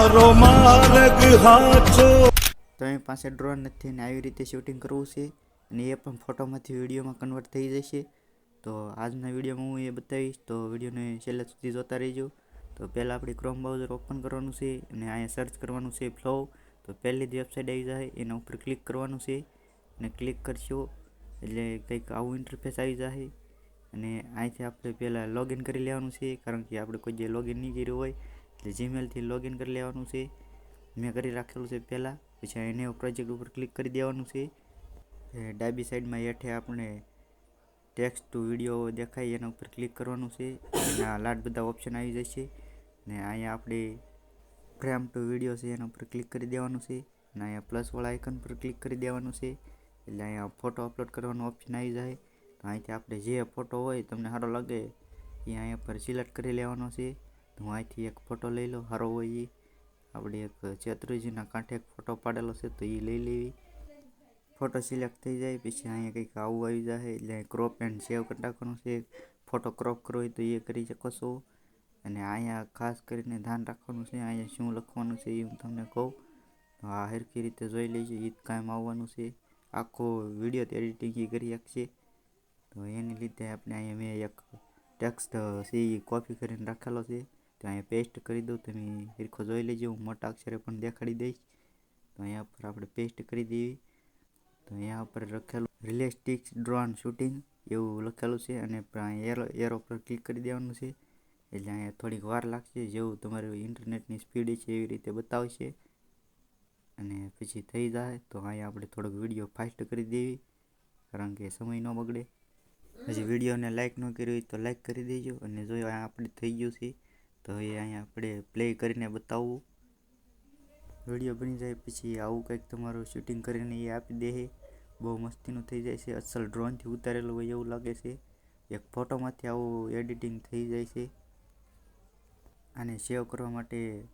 મારો માર્ગ હાચો. તમે પાસે ડ્રોન નથી ને આવી રીતે શૂટિંગ કરવું છે અને એ પણ ફોટોમાંથી વિડીયોમાં કન્વર્ટ થઈ જશે, તો આજના વિડીયોમાં હું એ બતાવીશ. તો વિડીયોને છેલ્લા સુધી જોતા રહેજો. તો પહેલાં આપણે ક્રોમ બ્રાઉઝર ઓપન કરવાનું છે અને અહીંયા સર્ચ કરવાનું છે ફ્લો તો પહેલી જ વેબસાઇટ આવી જાય, એના ઉપર ક્લિક કરવાનું છે અને ક્લિક કરશો એટલે કંઈક આવું ઇન્ટરફેસ આવી જાય. અને અહીંથી આપણે પહેલાં લોગિન કરી લેવાનું છે, કારણ કે આપણે કોઈ જે લોગિન નહીં કર્યું હોય એટલે જીમેલથી લોગિન કરી લેવાનું છે. મેં કરી રાખેલું છે પહેલાં. પછી એને પ્રોજેક્ટ ઉપર ક્લિક કરી દેવાનું છે. ડાબી સાઈડમાં હેઠે આપણે ટેક્સ્ટ ટુ વીડિયો દેખાય, એના ઉપર ક્લિક કરવાનું છે. આ લાટ બધા ઓપ્શન આવી જશે. ને અહીંયા આપણે ફ્રેમ ટુ વીડિયો છે, એના ઉપર ક્લિક કરી દેવાનું છે. અને અહીંયા પ્લસવાળા આઇકન પર ક્લિક કરી દેવાનું છે. એટલે અહીંયા ફોટો અપલોડ કરવાનો ઓપ્શન આવી જાય. અહીંથી આપણે જે ફોટો હોય, તમને સારો લાગે, એ અહીંયા પર સિલેક્ટ કરી લેવાનો છે. હું અહીંથી એક ફોટો લઈ લો સારો હોય એ આપણે એક ચેત્રીજીના કાંઠે એક ફોટો પાડેલો છે, તો એ લઈ લેવી. ફોટો સિલેક્ટ થઈ જાય, પછી અહીંયા કંઈક આવું આવી જાય, એટલે ક્રોપ એન્ડ સેવ કરી નાખવાનું છે. ફોટો ક્રોપ કરવો હોય તો એ કરી શકો છો. અને અહીંયા ખાસ કરીને ધ્યાન રાખવાનું છે, અહીંયા શું લખવાનું છે એ હું તમને કહું. આ હરખી રીતે જોઈ લેજો એ જ કામ આવવાનું છે. આખો વીડિયો એડિટિંગ એ કરી શકશે તો એની લીધે આપણે અહીંયા મેં એક ટેક્સ્ટ એ કોપી કરીને રાખેલો છે. તો અહીંયા પેસ્ટ કરી દઉં તમે હિરખો જોઈ લેજો હું મોટા અક્ષરે પણ દેખાડી દઈશ. તો અહીંયા ઉપર આપણે પેસ્ટ કરી દેવી. તો અહીંયા ઉપર લખેલું રિલેસ્ટિક ડ્રોન શૂટિંગ એવું લખેલું છે અને એરો એરો પર ક્લિક કરી દેવાનું છે. એટલે અહીંયા થોડીક વાર લાગશે જેવું તમારું ઇન્ટરનેટની સ્પીડ છે એવી રીતે બતાવશે. અને પછી થઈ જાય તો અહીંયા આપણે થોડોક વીડિયો ફાસ્ટ કરી દેવી કારણ કે સમય ન બગડે. પછી વિડીયોને લાઇક ન કરી હોય તો લાઇક કરી દેજો અને જો આપણે થઈ ગયું છે તો એ અહીંયા આપણે પ્લે કરીને બતાવવું વીડિયો બની જાય પછી આવું કંઈક તમારું શૂટિંગ કરીને એ આપી દે. બહુ મસ્તીનું થઈ જાય છે. અસલ ડ્રોનથી ઉતારેલું હોય એવું લાગે છે. એક ફોટોમાંથી આવું એડિટિંગ થઈ જાય છે. આને સેવ કરવા માટે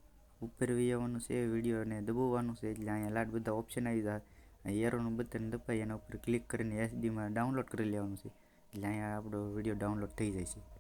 ઉપર આવવાનું છે વિડીયોને દબાવવાનું છે. એટલે અહીંયા લાટ બધા ઓપ્શન આવી જાય. એરોનું બટન દબાઈ એના ઉપર ક્લિક કરીને એસડીમાં ડાઉનલોડ કરી લેવાનું છે. એટલે અહીંયા આપણો વીડિયો ડાઉનલોડ થઈ જાય છે.